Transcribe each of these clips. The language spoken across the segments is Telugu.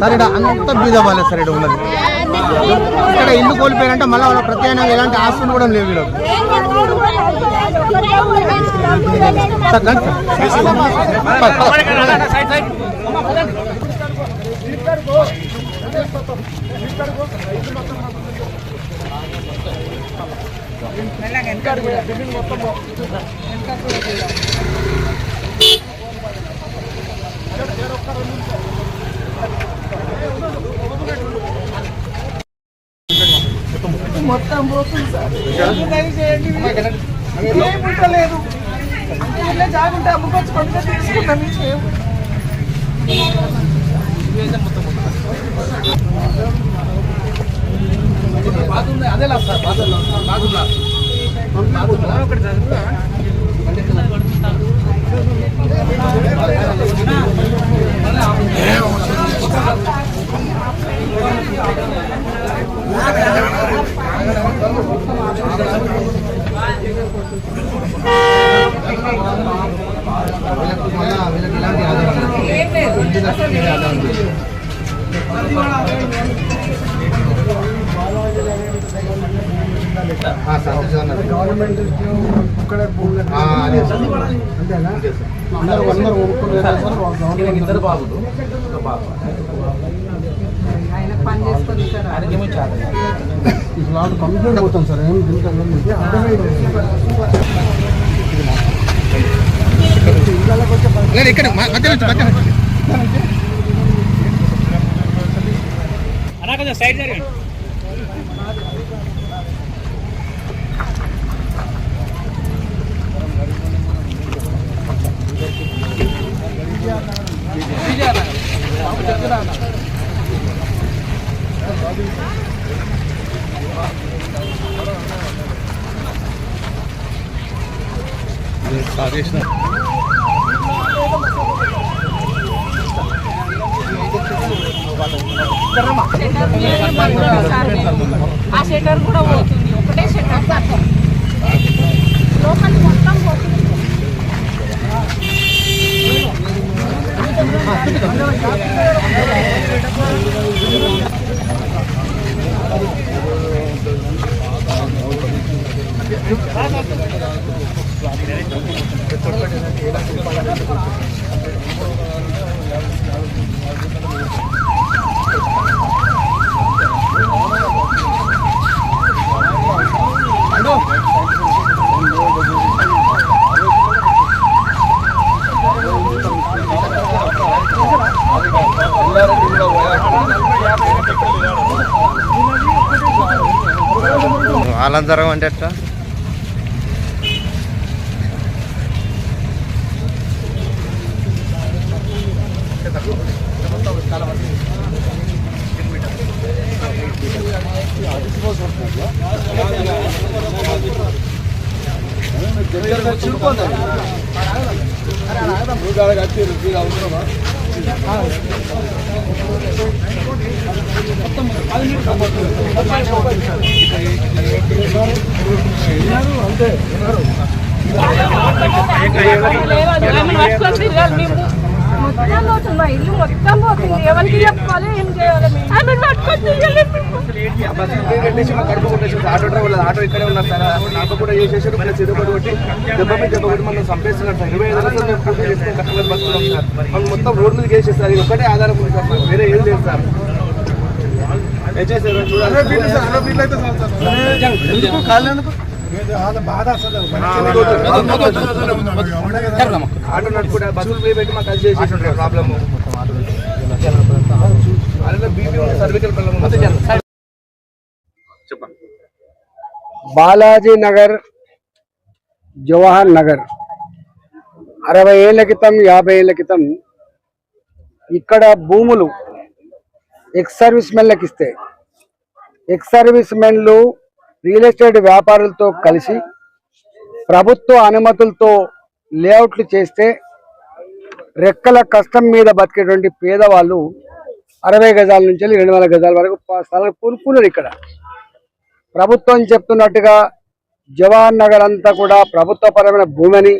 సరే అంత బీద వాళ్ళే సార్ ఉన్నది ఇక్కడ ఇల్లు కోల్పోయారంటే మళ్ళీ వాళ్ళ ప్రత్యేకంగా ఎలాంటి ఆస్తులు కూడా లేవు వీళ్ళకి సార్. రండి సార్. పద, పద. మొత్తం పోతుంది సార్ ఏదైనా చేయండి ఏం ఉండలేదు ఇట్లా జాగుంటే అమ్ముకొచ్చుకుంటే తీసుకున్నాం ఇంకేం గవర్నమెంట్ ఇక్కడ అంతేనా? అందరూ అందరూ కొనుక్కునే ఇద్దరు బాబులు. ఒక బాబు. కంప్లైంట్ అవుతాం సార్ ఏం దీంట్లో ఏం లేదు. ఇక్కడ మధ్య నుంచి మధ్య నుంచి ఆ షెటర్ కూడా పోతుంది ఒకటే షెటర్ లోపల మొత్తం పోతుంది వాళ్ళందరం అంటే ఎట్లా? మొత్తం పోతుంది. ఇల్లు మొత్తం పోతుంది. ఎవరికి చెప్పాలి? ఏం చేయాలి? పట్టుకొని తిరగాలి పెట్టేసి మా కడుపు కొట్టేసి ఆటో డ్రైవర్ ఆటో ఇక్కడే ఉన్నారు సార్. నాకు కూడా చేసేసారు ప్లస్ ఇది ఒకటి కొట్టి దెబ్బ మీద దెబ్బ కొట్టి మనం చంపేస్తున్నారు సార్. ఇరవై ఐదు లక్షలు మేము పూర్తి చేసుకుని కష్టపడి బతున్నాం సార్. మనం మొత్తం రోడ్ మీద వేసేస్తారు ఇది ఒకటే ఆధారం ఉంది సార్. మాకు. వేరే ఏం లేదు సార్? కాళ్ళు ఎందుకు? ఆటో నడుపుకుంటే బస్సులు పోయి పెట్టి మాకు అది చేసి ప్రాబ్లము. అలా బీపీ ఉంది సర్వికల్ ప్రాబ్లమ్ ఉంది చెప్పండి. బాలాజీ నగర్ జవహర్ నగర్ అరవై ఏళ్ళ క్రితం యాభై ఏళ్ళ క్రితం ఇక్కడ భూములు ఎక్స్ సర్వీస్ మెన్లకు ఇస్తే ఎక్స్ సర్వీస్ మెన్లు రియల్ ఎస్టేట్ వ్యాపారులతో కలిసి ప్రభుత్వ అనుమతులతో లేఅవుట్లు చేస్తే రెక్కల కష్టం మీద బతికేటువంటి పేదవాళ్ళు అరవై గజాల నుంచి రెండు వందల గజాల వరకు స్థలాలు కొనుక్కున్నారు ఇక్కడ. ప్రభుత్వం చెప్తున్నట్టుగా జవహర్ నగర్ అంతా కూడా ప్రభుత్వపరమైన భూమిని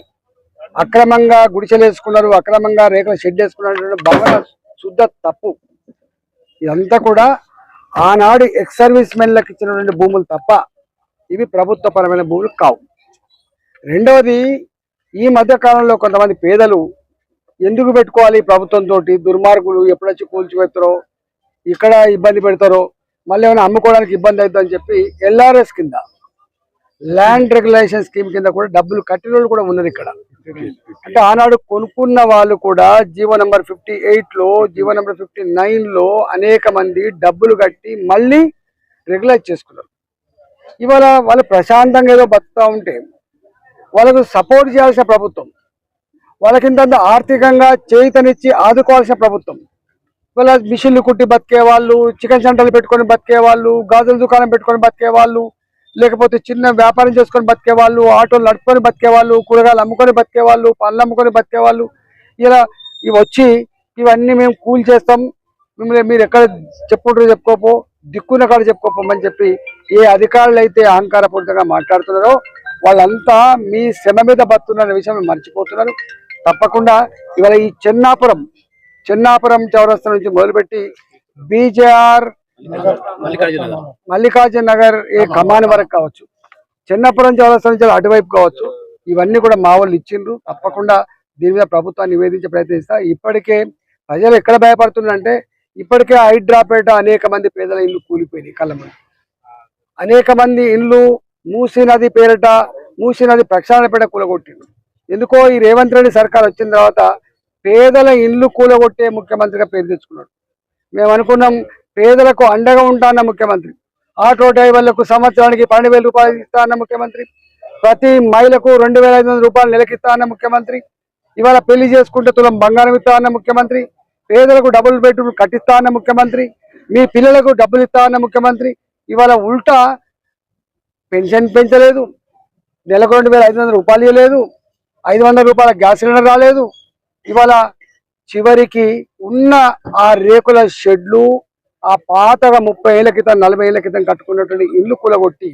అక్రమంగా గుడిసెలు వేసుకున్నారు అక్రమంగా రేకుల షెడ్ వేసుకున్నటువంటి భవన శుద్ధ తప్పు. ఇదంతా కూడా ఆనాడు ఎక్స్ సర్వీస్ మెన్లకు ఇచ్చినటువంటి భూములు తప్ప ఇవి ప్రభుత్వపరమైన భూములు కావు. రెండవది ఈ మధ్య కాలంలో కొంతమంది పేదలు ఎందుకు పెట్టుకోవాలి ప్రభుత్వంతో దుర్మార్గులు ఎప్పుడొచ్చి కూల్చిపెడతారో ఇక్కడ ఇబ్బంది పెడతారో? మళ్ళీ ఏమైనా అమ్ముకోవడానికి ఇబ్బంది అవుతుందని చెప్పి ఎల్ఆర్ఎస్ కింద ల్యాండ్ రెగ్యులేషన్ స్కీమ్ కింద కూడా డబ్బులు కట్టిన వాళ్ళు కూడా ఉన్నారు ఇక్కడ. అంటే ఆనాడు కొనుక్కున్న వాళ్ళు కూడా జీవో నెంబర్ ఫిఫ్టీ ఎయిట్లో జీవో నెంబర్ ఫిఫ్టీ నైన్లో అనేక మంది డబ్బులు కట్టి మళ్ళీ రెగ్యులైజ్ చేసుకున్నారు. ఇవాళ వాళ్ళు ప్రశాంతంగా ఏదో బతుకుతూ ఉంటే వాళ్ళకు సపోర్ట్ చేయాల్సిన ప్రభుత్వం వాళ్ళకి ఇంత ఆర్థికంగా చేతనిచ్చి ఆదుకోవాల్సిన ప్రభుత్వం ఇవాళ మిషన్లు కుట్టి బతికే వాళ్ళు చికెన్ సెంటర్లు పెట్టుకొని బతికే వాళ్ళు గాజుల దుకాణం పెట్టుకొని బతికే వాళ్ళు లేకపోతే చిన్న వ్యాపారం చేసుకొని బతికే వాళ్ళు ఆటోలు నడుపుకొని బతికే వాళ్ళు కూరగాయలు అమ్ముకొని బతికే వాళ్ళు పళ్ళు అమ్ముకొని బతికే వాళ్ళు ఇలా ఇవి వచ్చి ఇవన్నీ మేము కూల్ చేస్తాం. మిమ్మల్ని మీరు ఎక్కడ చెప్పుకుంటారో చెప్పుకోపో దిక్కున కాడ చెప్పుకోపోమని చెప్పి ఏ అధికారులు అయితే అహంకారపూరితంగా మాట్లాడుతున్నారో వాళ్ళంతా మీ శ్రమ మీద బతున్న విషయం మర్చిపోతున్నారు. తప్పకుండా ఇవాళ ఈ చెన్నాపురం చెన్నాపురం చౌరస్తా నుంచి మొదలుపెట్టి బీజేఆర్ మల్లికార్జున నగర్ ఏ కమాని వరకు కావచ్చు. చిన్నపురం చౌరస్తా నుంచి అటువైపు కావచ్చు. ఇవన్నీ కూడా మా వాళ్ళు ఇచ్చిండ్రు. తప్పకుండా దీని మీద ప్రభుత్వాన్ని నివేదించే ప్రయత్నిస్తా. ఇప్పటికే ప్రజలు ఎక్కడ భయపడుతున్నారంటే ఇప్పటికే హైడ్రాపేట అనేక మంది పేదల ఇల్లు కూలిపోయినాయి కళ్ళ అనేక మంది ఇల్లు మూసీ నది పేరిట మూసీ నది ప్రక్షాళనపేట కూలగొట్టిండు ఎందుకో ఈ రేవంత్ రెడ్డి సర్కార్ వచ్చిన తర్వాత పేదల ఇండ్లు కూలగొట్టే ముఖ్యమంత్రిగా పేరు తెచ్చుకున్నాడు. మేము అనుకున్నాం పేదలకు అండగా ఉంటాన్న ముఖ్యమంత్రి. ఆటో డ్రైవర్లకు సంవత్సరానికి పన్నెండు వేల రూపాయలు ఇస్తా అన్న ముఖ్యమంత్రి. ప్రతి మహిళకు రెండు వేల ఐదు వందల రూపాయలు నెలకిస్తా అన్న ముఖ్యమంత్రి. ఇవాళ పెళ్ళి చేసుకుంటే తులం బంగారం ఇస్తా అన్న ముఖ్యమంత్రి. పేదలకు డబుల్ బెడ్రూమ్ కట్టిస్తా అన్న ముఖ్యమంత్రి. మీ పిల్లలకు డబ్బులు ఇస్తా అన్న ముఖ్యమంత్రి. ఇవాళ ఉల్టా పెన్షన్ పెంచలేదు. నెలకు రెండు వేల ఐదు వందల రూపాయలు ఇవ్వలేదు ఐదు వందల రూపాయల గ్యాస్ సిలిండర్ రాలేదు. ఇవాళ చివరికి ఉన్న ఆ రేకుల షెడ్లు ఆ పాతగా ముప్పై ఏళ్ళ క్రితం నలభై ఏళ్ళ క్రితం కట్టుకున్నటువంటి ఇల్లు కూలగొట్టి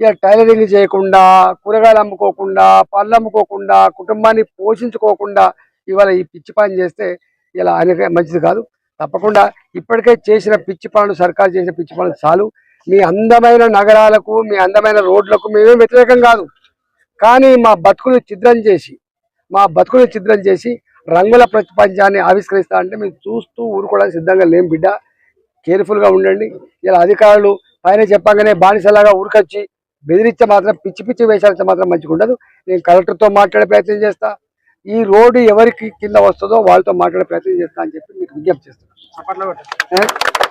ఇక టైలరింగ్ చేయకుండా కూరగాయలు అమ్ముకోకుండా పళ్ళు అమ్ముకోకుండా కుటుంబాన్ని పోషించుకోకుండా ఇవాళ ఈ పిచ్చి పని చేస్తే ఇలా ఆయన మంచిది కాదు. తప్పకుండా ఇప్పటికే చేసిన పిచ్చి పనులు సర్కారు చేసిన పిచ్చి పనులు చాలు. మీ అందమైన నగరాలకు మీ అందమైన రోడ్లకు మేమే వ్యతిరేకం కాదు. కానీ మా బతుకులు చిద్రం చేసి మా బతుకులు చిద్రం చేసి రంగుల ప్రపంచాన్ని ఆవిష్కరిస్తా అంటే మేము చూస్తూ ఊరుకోవడానికి సిద్ధంగా లేం బిడ్డ. కేర్ఫుల్గా ఉండండి. ఇలా అధికారులు పైన చెప్పగానే బానిసలాగా ఉరికొచ్చి బెదిరిస్తే మాత్రం పిచ్చి పిచ్చి వేషాలిస్తే మాత్రం మంచిగా ఉండదు. నేను కలెక్టర్తో మాట్లాడే ప్రయత్నం చేస్తా. ఈ రోడ్డు ఎవరికి కింద వస్తుందో వాళ్ళతో మాట్లాడే ప్రయత్నం చేస్తా అని చెప్పి మీకు విజ్ఞప్తి చేస్తాను